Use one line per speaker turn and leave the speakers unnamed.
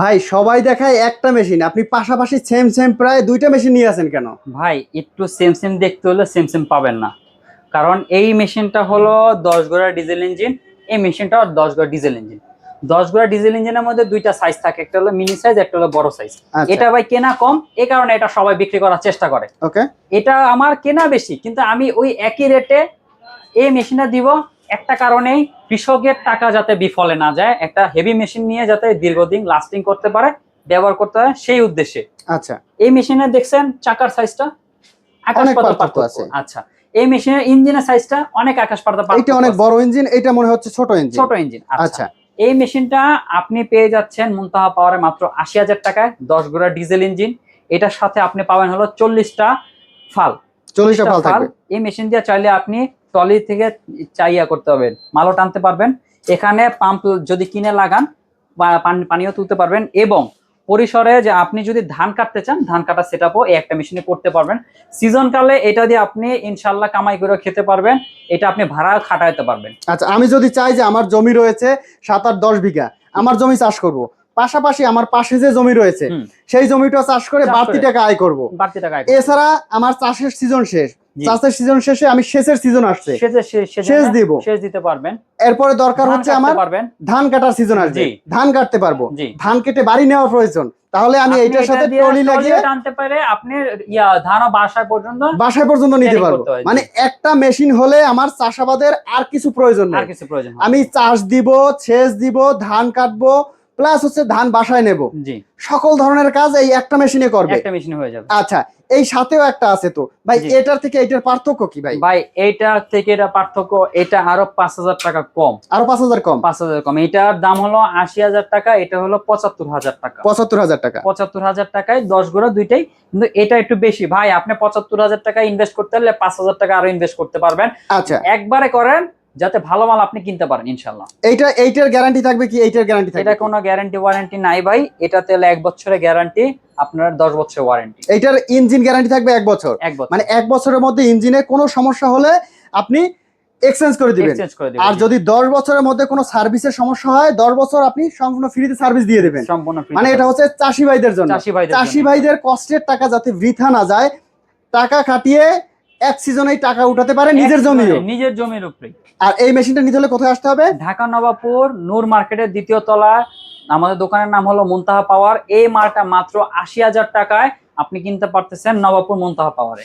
ভাই সবাই দেখায় একটা মেশিন আপনি পাশাপাশি সেম সেম প্রায় দুইটা মেশিন নিয়ে আছেন কেন?
ভাই একটু সেম সেম দেখতে হলে সেম সেম পাবেন না। কারণ এই মেশিনটা হলো দশ গোড়া ডিজেল ইঞ্জিন এই মেশিনটা দশ গোড়া ডিজেল ইঞ্জিন দশ গোড়া ডিজেল ইঞ্জিনের মধ্যে দুইটা সাইজ থাকে একটা হলো মিনি সাইজ একটা হলো বড় সাইজ
আচ্ছা।
এটা ভাই কেনা কম এই কারণে এটা সবাই বিক্রি করার চেষ্টা করে।
ওকে
এটা আমার কেনা বেশি কিন্তু আমি ওই একই রেটে এই মেশিনটা দিব একটা কারণেই কৃষকের টাকা যাতে বিফলে না যায় একটা হেভি মেশিন নিয়ে যাতে দীর্ঘদিন লাস্টিং করতে পারে ব্যবহার করতে হয় সেই উদ্দেশ্যে।
আচ্ছা।
এই মেশিনে দেখছেন চাকার সাইজটা আকাশ
অনেক পার্থক্য
পার্থক্য।
আছে।
আচ্ছা। এই মেশিনের ইঞ্জিনের সাইজটা অনেক আকাশ পাতাল
এটা অনেক বড় ইঞ্জিন এটা মনে হচ্ছে ছোট ইঞ্জিন
ছোট ইঞ্জিন আচ্ছা।
আচ্ছা।
এই মেশিনটা আপনি পেয়ে যাচ্ছেন মুনতাহা পাওয়ারে মাত্র আশি হাজার টাকায় দশ গোড়া ডিজেল ইঞ্জিন এটার সাথে আপনি পাবেন হলো চল্লিশটা ফাল।
চল্লিশটা ফাল থাকবে।
এই মেশিন দিয়ে চাইলে আপনি টলি থেকে চাইয়া করতে পারবেন মালও টানতে পারবেন। এখানে পাম্প যদি কিনে লাগান পানিও তুলতে পারবেন এবং পরিসরে যে আপনি যদি ধান কাটতে চান ধান কাটা সেট আপও এই একটা মেশিনে করতে পারবেন। সিজন কালে এটা দিয়ে আপনি ইনশাল্লাহ কামাই করে খেতে পারবেন। এটা আপনি ভাড়া খাটাইতে পারবেন।
আচ্ছা আমি যদি চাই যে আমার জমি রয়েছে সাত আট দশ বিঘা আমার জমি চাষ করব। পাশাপাশি আমার পাশে যে জমি রয়েছে সেই জমিটা চাষ করে বাড়তি টাকা আয় করব।
বাড়তি টাকা
এছাড়া আমার চাষের সিজন শেষ। চাষের সিজন শেষে আমি সেচের সিজন আসছে।
সেচে- সেচ
দিব।
সেচ দিতে পারবেন।
এরপরে দরকার হচ্ছে আমার ধান কাটার সিজন আসবে। ধান কাটতে পারব। ধান কেটে বাড়ি প্রয়োজন। তাহলে আমি এইটার সাথে ট্রলি লাগিয়ে
টানতে পারে আপনি ইয়া ধানও বাসায় পর্যন্ত
বাসায় পর্যন্ত নিতে পারব।
হয়।
মানে একটা মেশিন হলে আমার চাষাবাদের আর কিছু প্রয়োজন
আর কিছু প্রয়োজন
আমি চাষ দিব সেচ দিব ধান কাটবো প্লাস হচ্ছে ধান বাসায় নেব। সকল ধরনের কাজ এই একটা মেশিনে করবে।
একটা মেশিনে হয়ে যাবে।
আচ্ছা এই সাথেও একটা আছে তো। ভাই এটার থেকে এটার পার্থক্য কি ভাই?
ভাই এইটা থেকে এটা পার্থক্য এটা আরও পাঁচ হাজার টাকা কম।
আরও পাঁচ হাজার কম?
পাঁচ হাজার কম। এটার দাম হলো আশি হাজার টাকা এটা হলো পঁচাত্তর হাজার টাকা।
পঁচাত্তর হাজার টাকা।
পঁচাত্তর হাজার টাকায় দশ গোড়া দুইটাই কিন্তু এটা একটু বেশি। ভাই আপনি পঁচাত্তর হাজার টাকা ইনভেস্ট করতে হলে পাঁচ হাজার টাকা আরও ইনভেস্ট করতে পারবেন।
আচ্ছা।
একবারে করেন যাতে ভালো মাল আপনি কিনতে পারেন ইনশাল্লাহ
এইটা এইটার গ্যারান্টি থাকবে কি? এইটার গ্যারান্টি থাকবে
এটা কোনো গ্যারান্টি ওয়ারেন্টি নাই ভাই। এটাতে এক বছরের গ্যারান্টি আপনার দশ বছরের ওয়ারেন্টি
এইটার ইঞ্জিন গ্যারান্টি থাকবে এক বছর। মানে এক বছরের মধ্যে ইঞ্জিনে কোনো সমস্যা হলে আপনি এক্সচেঞ্জ করে দিবেন। আর যদি দশ বছরের মধ্যে কোনো সার্ভিসের সমস্যা হয় দশ বছর আপনি সম্পূর্ণ ফ্রিতে সার্ভিস দিয়ে দেবেন।
সম্পূর্ণ
মানে এটা হচ্ছে চাষি ভাইদের জন্য।
চাষি ভাইদের
চাষি ভাইদের কষ্টের টাকা যাতে বৃথা না যায় টাকা খাটিয়ে এক সিজনেই টাকা উঠাতে পারে নিজের
জমি নিজের জমির উপরে
আর এই মেশিনটা নিতে হলে কোথায় আসতে হবে?
ঢাকা নবাবপুর নূর মার্কেটের দ্বিতীয় তলায়। আমাদের দোকানের নাম হলো মুনতাহা পাওয়ার। এই মালটা মাত্র আশি হাজার টাকায় আপনি কিনতে পারতেছেন নবাবপুর মুনতাহা পাওয়ারে।